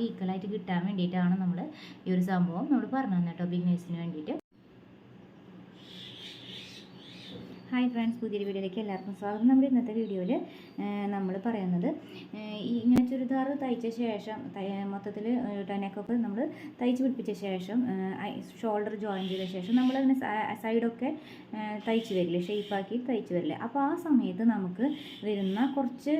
ഭാഗം ഈക്വലായിട്ട് കിട്ടാൻ വേണ്ടിയിട്ടാണ് നമ്മൾ ഈ ഒരു സംഭവം നമ്മൾ പറഞ്ഞു തന്നെ കേട്ടോ ബിഗിനേഴ്സിന് വേണ്ടിയിട്ട്. ഹായ് ഫ്രണ്ട്സ് പുതിയൊരു വീഡിയോയിലേക്ക് എല്ലാവർക്കും സ്വാഗതം. നമ്മുടെ ഇന്നത്തെ വീഡിയോയിൽ നമ്മൾ പറയുന്നത്. ഈ ഇങ്ങനെ ചുരിദാർ തയ്ച്ച ശേഷം മൊത്തത്തിൽ ടെനക്കൊക്കെ നമ്മൾ തയ്ച്ച് പിടിപ്പിച്ച ശേഷം ഷോൾഡർ ജോയിൻ ചെയ്ത ശേഷം നമ്മൾ നമ്മളതിനെ സൈഡൊക്കെ തയ്ച്ച് വരില്ലേ ഷേപ്പാക്കി തയ്ച്ച് വരില്ലേ. അപ്പോൾ ആ സമയത്ത് നമുക്ക് വരുന്ന കുറച്ച്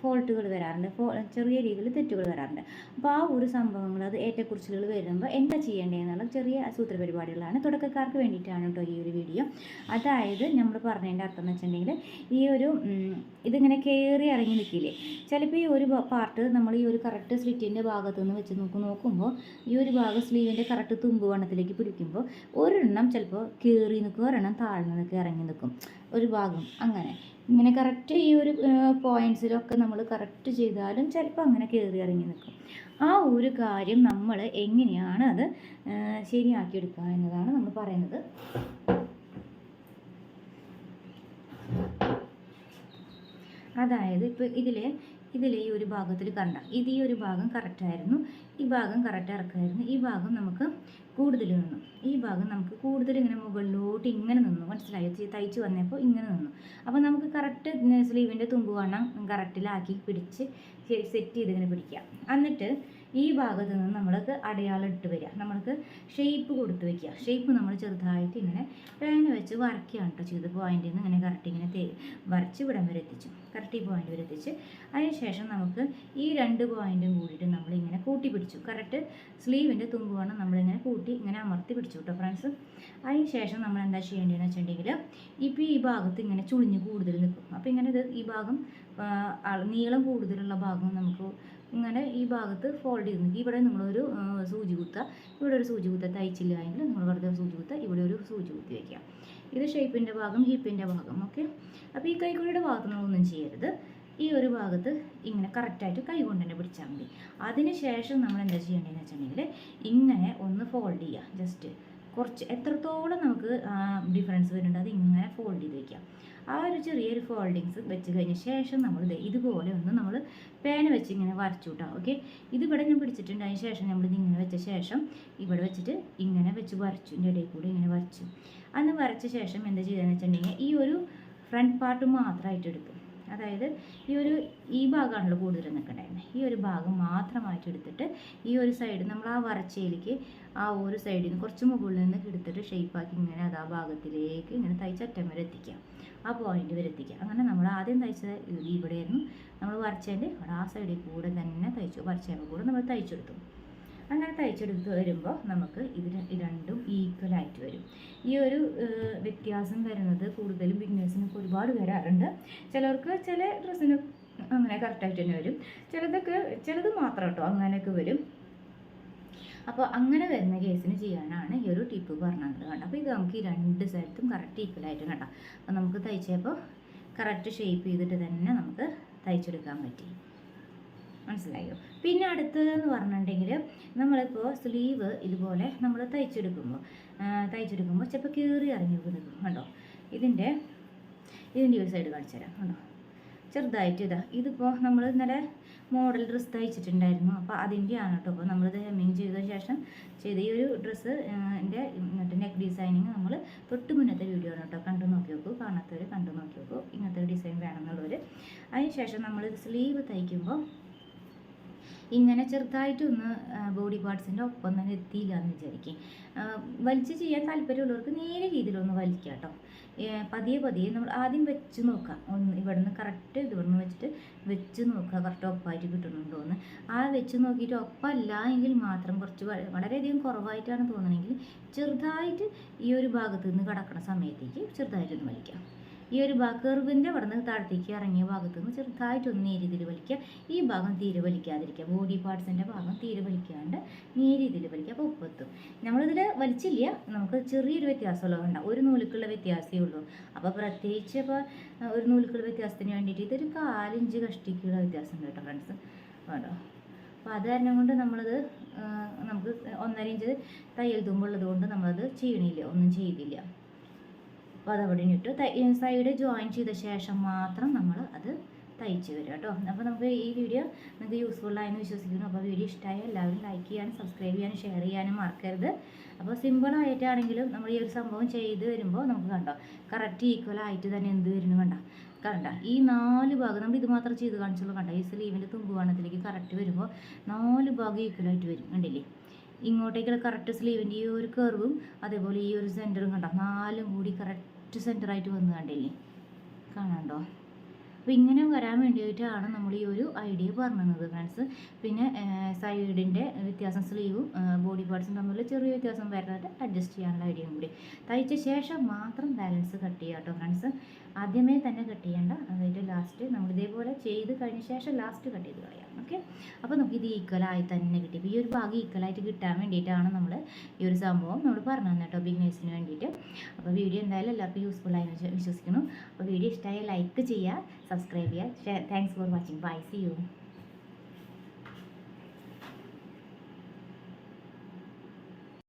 ഫോൾട്ടുകൾ വരാറുണ്ട്. ചെറിയ രീതിയിൽ തെറ്റുകൾ വരാറുണ്ട്. അപ്പോൾ ആ ഒരു സംഭവങ്ങൾ അത് ഏറ്റക്കുറിച്ചിലുകൾ വരുമ്പോൾ എന്താ ചെയ്യേണ്ടതെന്നുള്ള ചെറിയ സൂത്ര പരിപാടികളാണ് തുടക്കക്കാർക്ക് വേണ്ടിയിട്ടാണ് കേട്ടോ ഈ ഒരു വീഡിയോ. അതായത് നമ്മൾ പറഞ്ഞതിന്റെ അർത്ഥം എന്ന് വെച്ചിട്ടുണ്ടെങ്കിൽ ഈ ഒരു ഇതിങ്ങനെ കയറി ഇറങ്ങി നിൽക്കില്ലേ? ചിലപ്പോൾ ഈ ഒരു പാർട്ട് നമ്മൾ ഈ ഒരു കറക്റ്റ് സ്ലിറ്റിന്റെ ഭാഗത്ത് നിന്ന് വെച്ച് നോക്ക് നോക്കുമ്പോൾ ഈ ഒരു ഭാഗം സ്ലീവിന്റെ കറക്റ്റ് തുമ്പ് വണ്ണത്തിലേക്ക് പിടിക്കുമ്പോൾ ഒരെണ്ണം ചിലപ്പോൾ കയറി നിൽക്കും ഒരെണ്ണം താഴ്ന്നു നിൽക്കുക ഇറങ്ങി നിൽക്കും. ഒരു ഭാഗം അങ്ങനെ. ഇങ്ങനെ കറക്റ്റ് ഈ ഒരു പോയിന്റ്സിലൊക്കെ നമ്മൾ കറക്റ്റ് ചെയ്താലും ചിലപ്പോൾ അങ്ങനെ കയറി ഇറങ്ങി നിൽക്കും. ആ ഒരു കാര്യം നമ്മൾ എങ്ങനെയാണ് അത് ശരിയാക്കിയെടുക്കുക എന്നതാണ് നമ്മൾ പറയുന്നത്. അതായത് ഇപ്പോൾ ഇതിലെ ഇതിലെ ഈ ഒരു ഭാഗത്തിൽ കണ്ട ഇത് ഈ ഒരു ഭാഗം കറക്റ്റായിരുന്നു ഈ ഭാഗം കറക്റ്റ് ഇറക്കായിരുന്നു ഈ ഭാഗം നമുക്ക് കൂടുതൽ നിന്നു. ഈ ഭാഗം നമുക്ക് കൂടുതൽ ഇങ്ങനെ മുകളിലോട്ട് ഇങ്ങനെ നിന്നു. മനസ്സിലായോ? തയ്ച്ച് വന്നപ്പോൾ ഇങ്ങനെ നിന്നു. അപ്പോൾ നമുക്ക് കറക്റ്റ് സ്ലീവിന്റെ തുമ്പ് വണ്ണം കറക്റ്റിലാക്കി പിടിച്ച് സെറ്റ് ചെയ്ത് ഇങ്ങനെ പിടിക്കാം. എന്നിട്ട് ഈ ഭാഗത്ത് നിന്ന് നമ്മൾക്ക് അടയാളം ഇട്ട് വരിക. നമ്മൾക്ക് ഷേപ്പ് കൊടുത്ത് വെക്കുക ഷേപ്പ് നമ്മൾ ചെറുതായിട്ട് ഇങ്ങനെ ലൈൻ വെച്ച് വരയ്ക്കുകയാണ് കേട്ടോ ചെയ്ത് പോയിന്റിൽ നിന്ന് ഇങ്ങനെ കറക്റ്റ് ഇങ്ങനെ തേ വരച്ച് ഇവിടം വരെ എത്തിച്ചു. കറക്റ്റ് ഈ പോയിന്റ് വരെ എത്തിച്ച്. അതിനുശേഷം നമുക്ക് ഈ രണ്ട് പോയിന്റും കൂടിയിട്ട് നമ്മൾ ഇങ്ങനെ കൂട്ടി പിടിച്ചു. കറക്റ്റ് സ്ലീവിന്റെ തുമ്പ് വേണം നമ്മളിങ്ങനെ കൂട്ടി ഇങ്ങനെ അമർത്തി പിടിച്ചു കേട്ടോ ഫ്രണ്ട്സ് അതിനുശേഷം നമ്മൾ എന്താ ചെയ്യേണ്ടതെന്ന് വെച്ചിട്ടുണ്ടെങ്കിൽ ഇപ്പോൾ ഈ ഭാഗത്ത് ഇങ്ങനെ ചുളിഞ്ഞ് കൂടുതൽ നിൽക്കും. അപ്പോൾ ഇങ്ങനെ ഇത് ഈ ഭാഗം നീളം കൂടുതലുള്ള ഭാഗം നമുക്ക് ഇങ്ങനെ ഈ ഭാഗത്ത് ഫോൾഡ് ചെയ്ത്. ഇവിടെ നിങ്ങളൊരു സൂചി കുത്തുക ഇവിടെ ഒരു സൂചി കുത്ത തയ്ച്ചില്ല എങ്കിൽ നിങ്ങൾ വെറുതെ സൂചി കുത്തുക ഇവിടെ ഒരു സൂചി കുത്തി വയ്ക്കുക ഇത് ഷേപ്പിന്റെ ഭാഗം ഹിപ്പിന്റെ ഭാഗം ഓക്കെ അപ്പോൾ ഈ കൈക്കുഴിയുടെ ഭാഗത്ത് നിങ്ങളൊന്നും ചെയ്യരുത്. ഈ ഒരു ഭാഗത്ത് ഇങ്ങനെ കറക്റ്റായിട്ട് കൈ കൊണ്ട് തന്നെ പിടിച്ചാൽ മതി. അതിന് ശേഷം നമ്മൾ എന്താ ചെയ്യേണ്ടതെന്ന് വെച്ചിട്ടുണ്ടെങ്കിൽ ഇങ്ങനെ ഒന്ന് ഫോൾഡ് ചെയ്യുക. ജസ്റ്റ് കുറച്ച് എത്രത്തോളം നമുക്ക് ഡിഫറൻസ് വരുന്നുണ്ട് അത് ഇങ്ങനെ ഫോൾഡ് ചെയ്ത് വയ്ക്കാം ആ ഒരു ചെറിയൊരു ഫോൾഡിങ്സ് വെച്ച് കഴിഞ്ഞ ശേഷം നമ്മൾ ഇതുപോലെ ഒന്ന് നമ്മൾ പേന വെച്ച് ഇങ്ങനെ വരച്ചു കൂട്ടാം ഓക്കെ ഇതിവിടെ ഞാൻ പിടിച്ചിട്ടുണ്ട്. അതിന് ശേഷം നമ്മൾ ഇതിങ്ങനെ വെച്ച ശേഷം ഇവിടെ വെച്ചിട്ട് ഇങ്ങനെ വെച്ച് വരച്ചു. ഇതിന്റെ ഇടയിൽ കൂടി ഇങ്ങനെ വരച്ചു. അന്ന് വരച്ച ശേഷം എന്താ ചെയ്തതെന്ന് വെച്ചിട്ടുണ്ടെങ്കിൽ ഈ ഒരു ഫ്രണ്ട് പാർട്ട് മാത്രമായിട്ട് എടുക്കും. അതായത് ഈ ഒരു ഈ ഭാഗമാണല്ലോ കൂടുതൽ നിൽക്കണ്ടായിരുന്നത് ഈ ഒരു ഭാഗം മാത്രമായിട്ട് എടുത്തിട്ട് ഈ ഒരു സൈഡ് നമ്മൾ ആ വരച്ചയിലേക്ക് ആ ഒരു സൈഡിൽ നിന്ന് കുറച്ച് മുകളിൽ നിന്ന് എടുത്തിട്ട് ഷേപ്പാക്കി ഇങ്ങനെ അത് ആ ഭാഗത്തിലേക്ക് ഇങ്ങനെ തയ്ച്ചറ്റം വരെ എത്തിക്കാം ആ പോയിന്റ് വരെ എത്തിക്കുക. അങ്ങനെ നമ്മൾ ആദ്യം തയ്ച്ചത് ഇത് ഇവിടെയായിരുന്നു. നമ്മൾ വരച്ചതിന്റെ ആ സൈഡിൽ കൂടെ തന്നെ തയ്ച്ചു. വരച്ചതിന്റെ കൂടെ നമ്മൾ തയ്ച്ചെടുത്തു. അങ്ങനെ തയ്ച്ചെടുത്ത് വരുമ്പോൾ നമുക്ക് ഇത് രണ്ടും ഈക്വൽ ആയിട്ട് വരും. ഈ ഒരു വ്യത്യാസം വരുന്നത് കൂടുതലും ബിഗ്നേഴ്സിനൊക്കെ ഒരുപാട് വരാറുണ്ട്. ചിലർക്ക് ചില ഡ്രസ്സിന് അങ്ങനെ കറക്റ്റായിട്ട് തന്നെ വരും. ചിലതൊക്കെ ചിലത് മാത്രം കേട്ടോ അങ്ങനെയൊക്കെ വരും. അപ്പോൾ അങ്ങനെ വരുന്ന കേസിന് ചെയ്യാനാണ് ഈ ഒരു ടിപ്പ് പറഞ്ഞത് കേട്ടോ. അപ്പോൾ ഇത് നമുക്ക് ഈ രണ്ട് സ്ഥലത്തും കറക്റ്റ് ഈക്വൽ ആയിട്ട് കണ്ടോ അപ്പോൾ നമുക്ക് തയ്ച്ചപ്പോൾ കറക്റ്റ് ഷേപ്പ് ചെയ്തിട്ട് തന്നെ നമുക്ക് തയ്ച്ചെടുക്കാൻ പറ്റി. മനസ്സിലായോ? പിന്നെ അടുത്തതെന്ന് പറഞ്ഞിട്ടുണ്ടെങ്കിൽ നമ്മളിപ്പോൾ സ്ലീവ് ഇതുപോലെ നമ്മൾ തയ്ച്ചെടുക്കുമ്പോൾ തയ്ച്ചെടുക്കുമ്പോൾ ചിലപ്പോൾ കീറി ഇറങ്ങി നിൽക്കും കണ്ടോ? ഇതിന്റെ ഇതിന്റെ ഒരു സൈഡ് കാണിച്ചു തരാം കണ്ടോ? ചെറുതായിട്ട് ഇതാ ഇതിപ്പോൾ നമ്മൾ ഇന്നലെ മോഡൽ ഡ്രസ്സ് തയ്ച്ചിട്ടുണ്ടായിരുന്നു. അപ്പോൾ അതിന്റെയാണ് കേട്ടോ അപ്പോൾ നമ്മളിത് ഹെമ്മിങ് ചെയ്ത ശേഷം ചെയ്ത ഈ ഒരു ഡ്രസ്സ് എന്റെ ഇങ്ങനത്തെ നെക്ക് ഡിസൈനിങ് നമ്മൾ തൊട്ട് മുന്നത്തെ വീഡിയോ ആണ് കേട്ടോ. കണ്ടു നോക്കി നോക്കൂ കാണാത്തവർ കണ്ടു നോക്കി നോക്കൂ ഇങ്ങനത്തെ ഡിസൈൻ വേണമെന്നുള്ളവർ അതിന് ശേഷം നമ്മൾ സ്ലീവ് തയ്ക്കുമ്പോൾ ഇങ്ങനെ ചെറുതായിട്ടൊന്ന് ബോഡി പാർട്സിന്റെ ഒപ്പം തന്നെ എത്തിയില്ല എന്ന് വിചാരിക്കും. വലിച്ചു ചെയ്യാൻ താല്പര്യമുള്ളവർക്ക് നേരെ രീതിയിലൊന്ന് വലിക്കുക കേട്ടോ പതിയെ പതിയെ നമ്മൾ ആദ്യം വെച്ച് നോക്കുക ഒന്ന് ഇവിടുന്ന് കറക്റ്റ് ഇവിടുന്ന് വെച്ചിട്ട് വെച്ച് നോക്കുക. കറക്റ്റ് ഒപ്പമായിട്ട് കിട്ടുന്നുണ്ടോ എന്ന്. ആ വെച്ച് നോക്കിയിട്ട് ഒപ്പമല്ല എങ്കിൽ മാത്രം കുറച്ച് വളരെയധികം കുറവായിട്ടാണ് തോന്നണമെങ്കിൽ ചെറുതായിട്ട് ഈ ഒരു ഭാഗത്ത് നിന്ന് കടക്കുന്ന സമയത്തേക്ക് ചെറുതായിട്ടൊന്ന് വലിക്കാം. ഈ ഒരു കർവിന്റെ അവിടെ നിന്ന് താഴത്തേക്ക് ഇറങ്ങിയ ഭാഗത്ത് നിന്ന് ചെറുതായിട്ടൊന്ന് നേരിയ രീതിയിൽ വലിക്കുക. ഈ ഭാഗം തീരെ വലിക്കാതിരിക്കുക. ബോഡി പാർട്സിന്റെ ഭാഗം തീരെ വലിക്കാണ്ട് നേരിയ രീതിയിൽ വലിക്കുക. അപ്പോൾ ഉപ്പെത്തും. നമ്മളിതിൽ വലിച്ചില്ല. നമുക്ക് ചെറിയൊരു വ്യത്യാസമുള്ളത് വേണ്ട ഒരു നൂലുക്കുള്ള വ്യത്യാസമേ ഉള്ളൂ. അപ്പോൾ പ്രത്യേകിച്ച് ഇപ്പോൾ ഒരു നൂലുക്കുള്ള വ്യത്യാസത്തിന് വേണ്ടിയിട്ട് ഇതൊരു കാലിഞ്ച് കഷ്ടിക്കുള്ള വ്യത്യാസം ഉണ്ട് കേട്ടോ ഫ്രണ്ട്സ് വേണ്ടോ അപ്പോൾ അത് കാരണം കൊണ്ട് നമ്മളത് നമുക്ക് ഒന്നര ഇഞ്ച് തയ്യൽ തുമ്പുള്ളത് കൊണ്ട് നമ്മളത് ചെയ്യണില്ല. ഒന്നും ചെയ്തില്ല. അപ്പോൾ അത് അവിടെ ഇട്ടു സൈഡ് ജോയിൻ ചെയ്ത ശേഷം മാത്രം നമ്മൾ അത് തയ്ച്ച് വരും കേട്ടോ. അപ്പോൾ നമുക്ക് ഈ വീഡിയോ നിങ്ങൾക്ക് യൂസ്ഫുൾ ആയെന്ന് വിശ്വസിക്കുന്നു. അപ്പോൾ വീഡിയോ ഇഷ്ടമായ എല്ലാവരും ലൈക്ക് ചെയ്യാനും സബ്സ്ക്രൈബ് ചെയ്യാനും ഷെയർ ചെയ്യാനും മറക്കരുത്. അപ്പോൾ സിമ്പിളായിട്ടാണെങ്കിലും നമ്മൾ ഈ ഒരു സംഭവം ചെയ്ത് വരുമ്പോൾ നമുക്ക് കണ്ടോ കറക്റ്റ് ഈക്വൽ ആയിട്ട് തന്നെ എന്ത് വരുന്നു കണ്ട? കണ്ട? ഈ നാല് ഭാഗം നമ്മൾ ഇത് മാത്രം ചെയ്ത് കാണിച്ചുള്ളൂ കണ്ട? ഈ സ്ലീവിന്റെ തുമ്പുവാണത്തിലേക്ക് കറക്റ്റ് വരുമ്പോൾ നാല് ഭാഗം ഈക്വൽ ആയിട്ട് വരും കണ്ടില്ലേ? ഇങ്ങോട്ടേക്കുള്ള കറക്റ്റ് സ്ലീവിന്റെ ഈ ഒരു കർവും അതേപോലെ ഈ ഒരു സെന്ററും കണ്ട? നാലും കൂടി കറക്റ്റ് സെന്ററായിട്ട് വന്ന് കണ്ടില്ലേ? കാണാണ്ടോ? അപ്പോൾ ഇങ്ങനെ വരാൻ വേണ്ടിയിട്ടാണ് നമ്മൾ ഈ ഒരു ഐഡിയ പറഞ്ഞത് ഫ്രണ്ട്സ് പിന്നെ സൈഡിന്റെ വ്യത്യാസം സ്ലീവും ബോഡി പാർട്സും തമ്മിൽ ചെറിയ വ്യത്യാസം വരാനായിട്ട് അഡ്ജസ്റ്റ് ചെയ്യാനുള്ള ഐഡിയയും കൂടി. തയ്ച്ച ശേഷം മാത്രം ബാലൻസ് കട്ട് ചെയ്യുക കേട്ടോ ഫ്രണ്ട്സ് ആദ്യമേ തന്നെ കട്ട് ചെയ്യേണ്ട. അതായത് ലാസ്റ്റ് നമ്മൾ ഇതേപോലെ ചെയ്ത് കഴിഞ്ഞ ശേഷം ലാസ്റ്റ് കട്ട് ചെയ്ത് കളയാം. ഓക്കെ അപ്പോൾ നമുക്ക് ഇത് ഈക്വലായി തന്നെ കിട്ടി. ഈ ഒരു ഭാഗം ഈക്വലായിട്ട് കിട്ടാൻ വേണ്ടിയിട്ടാണ് നമ്മൾ ഈ ഒരു സംഭവം നമ്മൾ പറഞ്ഞു തന്നെ കേട്ടോ ബിഗ്നേഴ്സിന് വേണ്ടിയിട്ട്. അപ്പോൾ വീഡിയോ എന്തായാലും എല്ലാവർക്കും യൂസ്ഫുൾ ആയി വിശ്വസിക്കുന്നു. അപ്പോൾ വീഡിയോ ഇഷ്ടമായ ലൈക്ക് ചെയ്യുക സബ്സ്ക്രൈബ് ചെയ്യുക thanks for watching bye see you